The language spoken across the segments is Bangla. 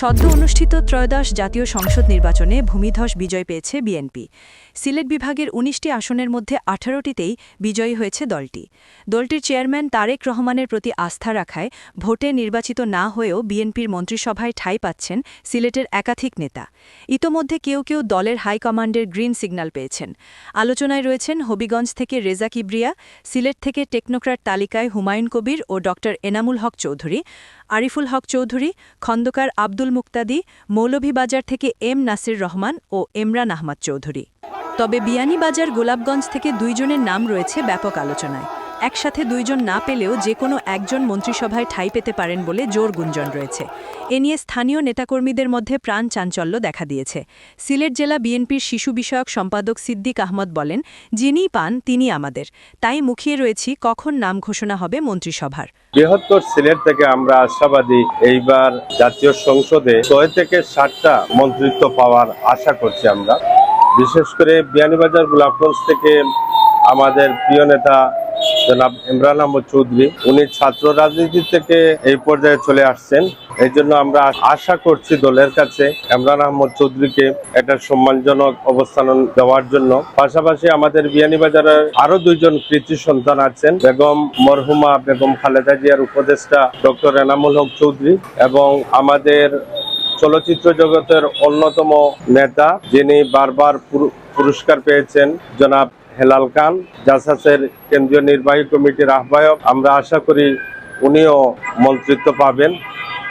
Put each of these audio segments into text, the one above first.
সদ্য অনুষ্ঠিত ত্রয়োদশ জাতীয় সংসদ নির্বাচনে ভূমিধস বিজয় পেয়েছে বিএনপি। সিলেট বিভাগের ১৯টি আসনের মধ্যে আঠারোটিতেই বিজয়ী হয়েছে দলটি। দলটির চেয়ারম্যান তারেক রহমানের প্রতি আস্থা রাখায় ভোটে নির্বাচিত না হয়েও বিএনপির মন্ত্রিসভায় ঠাঁই পাচ্ছেন সিলেটের একাধিক নেতা। ইতোমধ্যে কেউ কেউ দলের হাইকমান্ডের গ্রিন সিগন্যাল পেয়েছেন। আলোচনায় রয়েছেন হবিগঞ্জ থেকে রেজা কিবরিয়া, সিলেট থেকে টেকনোক্রাট তালিকায় হুমায়ুন কবির ও ড এনামুল হক চৌধুরী। আরিফুল হক চৌধুরী, খন্দকার আব্দুল মুক্তাদি, মৌলভীবাজার থেকে এম নাসির রহমান ও এমরান আহমদ চৌধুরী। তবে বিয়ানীবাজার গোলাপগঞ্জ থেকে দুইজনের নাম রয়েছে ব্যাপক আলোচনায়। একসাথে দুইজন না পেলেও যে কোনো একজন মন্ত্রিসভায় ঠাঁই পেতে পারেন বলে জোর গুঞ্জন রয়েছে। এ নিয়ে স্থানীয় নেতাকর্মীদের মধ্যে প্রাণ চাঞ্চল্য দেখা দিয়েছে। সিলেট জেলা বিএনপির শিশু বিষয়ক সম্পাদক সিদ্দিক আহমদ বলেন, যিনিই পান তিনি আমাদের। তাই মুখিয়ে রয়েছি, কখন নাম ঘোষণা হবে মন্ত্রিসভার? বৃহত্তর সিলেট থেকে আমরা আশাবাদী, এইবার জাতীয় সংসদে ছয় থেকে ষাটটা মন্ত্রিত্ব পাওয়ার আশা করছি আমরা। বিশেষ করে বিয়ানীবাজার গোলাপগঞ্জ থেকে আমাদের প্রিয় নেতা জনাব ইমরান আহমদ চৌধুরী। উনি ছাত্র রাজনীতি থেকে এই পর্যায়ে চলে আসছেন। এই জন্য আমরা আশা করছি দলের কাছে ইমরান আহমদ চৌধুরীকে একটা সম্মানজনক অবস্থান দেওয়ার জন্য। পাশাপাশি আমাদের বিয়ানীবাজারের আরও দুইজন কৃতি সন্তান আছেন, বেগম মরহুমা, বেগম খালেদা জিয়ার উপদেষ্টা ডক্টর এনামুল হক চৌধুরী এবং আমাদের চলচ্চিত্র জগতের অন্যতম নেতা যিনি বারবার পুর- পুরস্কার পেয়েছেন, জনাব হেলাল খান জাসাসের কেন্দ্রীয় নির্বাহী কমিটির আহ্বায়ক। আমরা আশা করি উনিও মন্ত্রিত্ব পাবেন।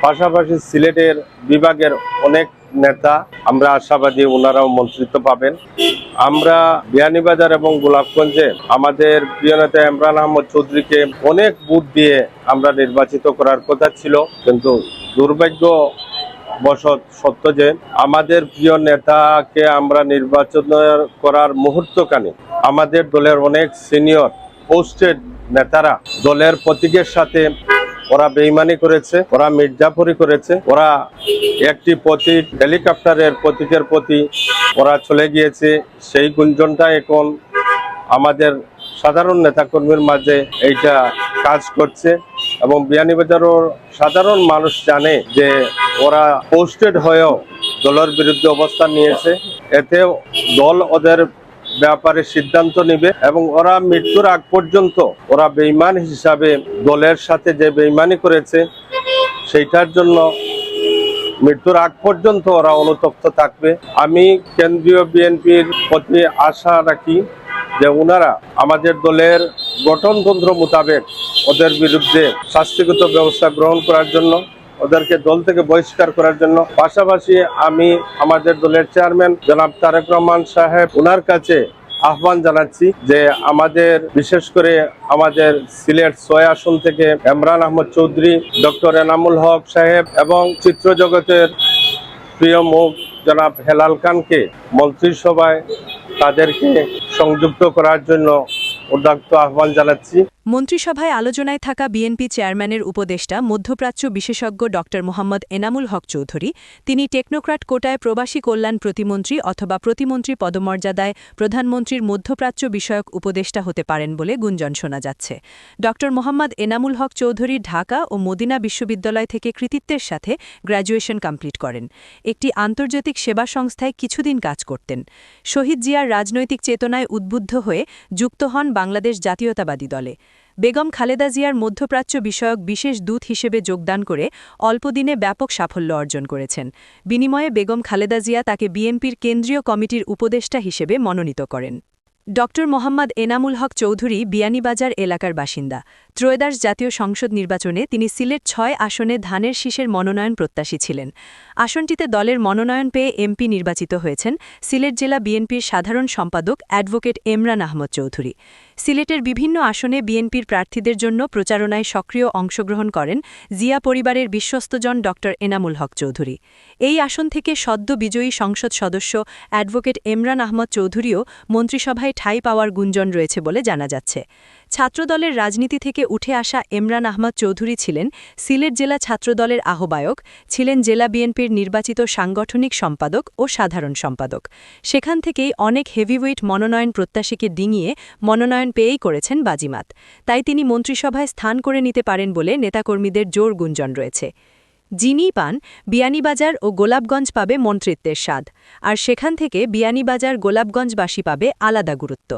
পাশাপাশি সিলেটের বিভাগের অনেক নেতা আমরা আশাবাদী ওনারাও মন্ত্রিত্ব পাবেন। আমরা বিয়ানীবাজার এবং গোলাপগঞ্জে আমাদের প্রিয় নেতা ইমরান আহমদ চৌধুরীকে অনেক ভোট দিয়ে আমরা নির্বাচিত করার কথা ছিল, কিন্তু দুর্ভাগ্য বশত সত্য যে আমাদের প্রিয় নেতাকে আমরা নির্বাচন করার মুহূর্তখানি আমাদের দলের অনেক সিনিয়র পোস্টেড নেতারা দলের প্রতীকের সাথে ওরা বেইমানি করেছে, ওরা মির্জাফরি করেছে, ওরা একটি প্রতীক, হেলিকপ্টারের প্রতীকের প্রতি ওরা চলে গিয়েছে। সেই গুঞ্জনটা এখন আমাদের সাধারণ নেতাকর্মীর মাঝে এইটা কাজ করছে এবং বিয়ানীবাজারও সাধারণ মানুষ জানে যে ওরা পোস্টেড হয়েও দলের বিরুদ্ধে অবস্থান নিয়েছে। এতে দল ওদের ব্যাপারে সিদ্ধান্ত নেবে এবং ওরা মৃত্যুর আগ পর্যন্ত ওরা বেইমান হিসাবে দলের সাথে যে বেইমানি করেছে, সেইটার জন্য মৃত্যুর আগ পর্যন্ত ওরা অনুতপ্ত থাকবে। আমি কেন্দ্রীয় বিএনপির প্রতি আশা রাখি যে ওনারা আমাদের দলের গঠনতন্ত্র মোতাবেক ওদের বিরুদ্ধে শাস্তিগত ব্যবস্থা গ্রহণ করার জন্য ওদেরকে দল থেকে বহিষ্কার করার জন্য। পাশাপাশি আমি আমাদের দলের চেয়ারম্যান জনাব তারেক রহমান সাহেব ওনার কাছে আহ্বান জানাচ্ছি যে আমাদের, বিশেষ করে আমাদের সিলেট ছয় আসন থেকে এমরান আহমদ চৌধুরী, ডক্টর এনামুল হক সাহেব এবং চিত্র জগতের প্রিয় মুখ জনাব হেলাল খানকে মন্ত্রিসভায় তাদেরকে সংযুক্ত করার জন্য উদাত্ত আহ্বান জানাচ্ছি। মন্ত্রিসভায় আলোচনায় থাকা বিএনপি চেয়ারম্যানের উপদেষ্টা, মধ্যপ্রাচ্য বিশেষজ্ঞ ড. মোহাম্মদ এনামুল হক চৌধুরী, তিনি টেকনোক্রাট কোটায় প্রবাসী কল্যাণ প্রতিমন্ত্রী অথবা প্রতিমন্ত্রী পদমর্যাদায় প্রধানমন্ত্রীর মধ্যপ্রাচ্য বিষয়ক উপদেষ্টা হতে পারেন বলে গুঞ্জন শোনা যাচ্ছে। ড. মোহাম্মদ এনামুল হক চৌধুরী ঢাকা ও মদিনা বিশ্ববিদ্যালয় থেকে কৃতিত্বের সাথে গ্র্যাজুয়েশন কমপ্লিট করেন। একটি আন্তর্জাতিক সেবা সংস্থায় কিছুদিন কাজ করতেন। শহীদ জিয়ার রাজনৈতিক চেতনায় উদ্বুদ্ধ হয়ে যুক্ত হন বাংলাদেশ জাতীয়তাবাদী দলে। বেগম খালেদা জিয়ার মধ্যপ্রাচ্য বিষয়ক বিশেষ দূত হিসেবে যোগদান করে অল্পদিনে ব্যাপক সাফল্য অর্জন করেছেন। বিনিময়ে বেগম খালেদা জিয়া তাকে বিএনপির কেন্দ্রীয় কমিটির উপদেষ্টা হিসেবে মনোনীত করেন। ড. মোহাম্মদ এনামুল হক চৌধুরী বিয়ানীবাজার এলাকার বাসিন্দা। ত্রয়োদশ জাতীয় সংসদ নির্বাচনে তিনি সিলেট ছয় আসনে ধানের শীষের মনোনয়ন প্রত্যাশী ছিলেন। আসনটিতে দলের মনোনয়ন পেয়ে এমপি নির্বাচিত হয়েছেন সিলেট জেলা বিএনপির সাধারণ সম্পাদক অ্যাডভোকেট এমরান আহমদ চৌধুরী। সিলেটের বিভিন্ন আসনে বিএনপির প্রার্থীদের জন্য প্রচারণায় সক্রিয় অংশগ্রহণ করেন জিয়া পরিবারের বিশ্বস্তজন ড এনামুল হক চৌধুরী। এই আসন থেকে সদ্য বিজয়ী সংসদ সদস্য অ্যাডভোকেট এমরান আহমদ চৌধুরীও মন্ত্রিসভায় ঠাঁই পাওয়ার গুঞ্জন রয়েছে বলে জানা যাচ্ছে। ছাত্রদলের রাজনীতি থেকে উঠে আসা এমরান আহমদ চৌধুরী ছিলেন সিলেট জেলা ছাত্রদলের আহ্বায়ক, ছিলেন জেলা বিএনপির নির্বাচিত সাংগঠনিক সম্পাদক ও সাধারণ সম্পাদক। সেখান থেকেই অনেক হেভিওয়েট মনোনয়ন প্রত্যাশীকে ডিঙিয়ে মনোনয়ন পেয়েই করেছেন বাজিমাত। তাই তিনি মন্ত্রিসভায় স্থান করে নিতে পারেন বলে নেতাকর্মীদের জোর গুঞ্জন রয়েছে। যিনি পান বিয়ানীবাজার ও গোলাপগঞ্জ পাবে মন্ত্রিত্বের স্বাদ, আর সেখান থেকে বিয়ানীবাজার গোলাপগঞ্জবাসী পাবে আলাদা গুরুত্ব।